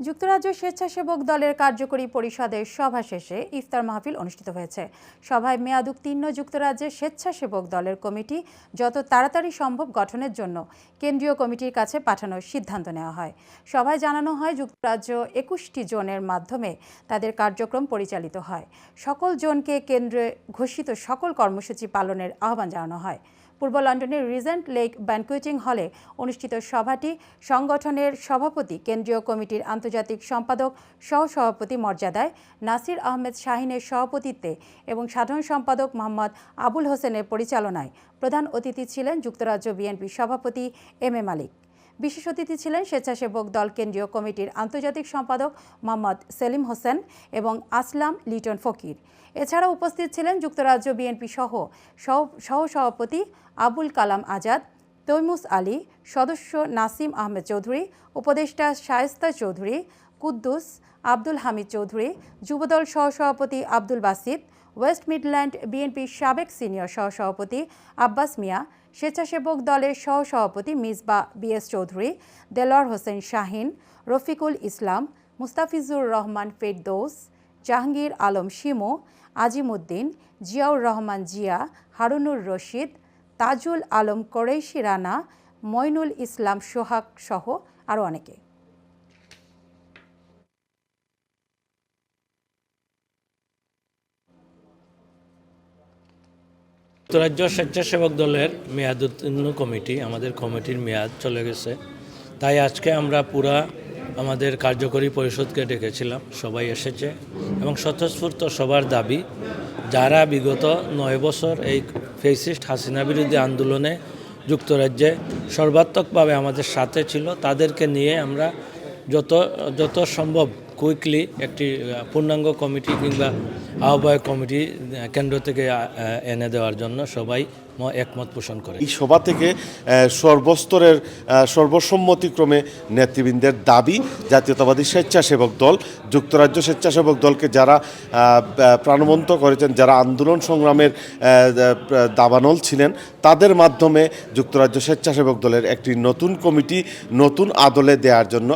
যুক্তরাজ্য স্বেচ্ছাসেবক দলের কার্যকরী পরিষদের সভা শেষে ইফতার মাহফিল অনুষ্ঠিত হয়েছে। সভায় মেয়াদুত্তীর্ণ যুক্তরাজ্যের স্বেচ্ছাসেবক দলের কমিটি যত তাড়াতাড়ি সম্ভব গঠনের জন্য কেন্দ্রীয় কমিটির কাছে পাঠানোর সিদ্ধান্ত নেওয়া হয়। সভায় জানানো হয়, যুক্তরাজ্য একুশটি জোনের মাধ্যমে তাদের কার্যক্রম পরিচালিত হয়। সকল জোনকে কেন্দ্রে ঘোষিত সকল কর্মসূচি পালনের আহ্বান জানানো হয়। পূর্ব লন্ডনের রিজেন্ট লেক ব্যানকুইটিং হলে অনুষ্ঠিত সভাটি সংগঠনের সভাপতি, কেন্দ্রীয় কমিটির আন্তর্জাতিক সম্পাদক সহ সভাপতি মর্যাদায় নাসির আহমেদ শাহিনের সভাপতিত্বে এবং সাধারণ সম্পাদক মোহাম্মদ আবুল হোসেনের পরিচালনায় প্রধান অতিথি ছিলেন যুক্তরাজ্য বিএনপি সভাপতি এম এ মালিক। বিশেষ অতিথি ছিলেন স্বেচ্ছাসেবক দল কেন্দ্রীয় কমিটির আন্তর্জাতিক সম্পাদক মোহাম্মদ সেলিম হোসেন এবং আসলাম লিটন ফকির। এছাড়া উপস্থিত ছিলেন যুক্তরাজ্য বিএনপি সহ, সহ- সভাপতি আবুল কালাম আজাদ, তৈমুস আলী, সদস্য নাসিম আহমেদ চৌধুরী, উপদেষ্টা শায়েস্তা চৌধুরী, কুদ্দুস আব্দুল হামিদ চৌধুরী, যুবদল সহসভাপতি আব্দুল বাসিদ, ওয়েস্ট মিডল্যান্ড বিএনপির সাবেক সিনিয়র সহসভাপতি আব্বাস মিয়া স্বেচ্ছাসেবক দলের সহসভাপতি মিসবা বিএস চৌধুরী, দেলোয়ার হোসেন শাহিন, রফিকুল ইসলাম, মুস্তাফিজুর রহমান ফেরদৌস, জাহাঙ্গীর আলম শিমু, আজিমুদ্দিন, জিয়াউর রহমান জিয়া, হারুনুর রশিদ, তাজুল আলম কোরেশি রানা, মইনুল ইসলাম সোহাগ সহ আরও অনেকে। যুক্তরাজ্য স্বেচ্ছাসেবক দলের মেয়াদ উত্তীর্ণ কমিটি, আমাদের কমিটির মেয়াদ চলে গেছে। তাই আজকে আমরা পুরা আমাদের কার্যকরী পরিষদকে ডেকেছিলাম, সবাই এসেছে এবং স্বতঃস্ফূর্ত সবার দাবি, যারা বিগত নয় বছর এই ফেসিস্ট হাসিনা বিরোধী আন্দোলনে যুক্তরাজ্যে সর্বাত্মকভাবে আমাদের সাথে ছিল, তাদেরকে নিয়ে আমরা যত যত সম্ভব কুইকলি একটি পূর্ণাঙ্গ কমিটি কিংবা আহ্বায়ক কমিটি কেন্দ্র থেকে এনে দেওয়ার জন্য সবাই একমত পোষণ করে। এই সভা থেকে সর্বস্তরের সর্বসম্মতিক্রমে নেতৃবৃন্দের দাবি, জাতীয়তাবাদী স্বেচ্ছাসেবক দল, যুক্তরাজ্য স্বেচ্ছাসেবক দলকে যারা প্রাণবন্ত করেছেন, যারা আন্দোলন সংগ্রামের দাবানল ছিলেন, তাদের মাধ্যমে যুক্তরাজ্য স্বেচ্ছাসেবক দলের একটি নতুন কমিটি, নতুন আদলে দেওয়ার জন্য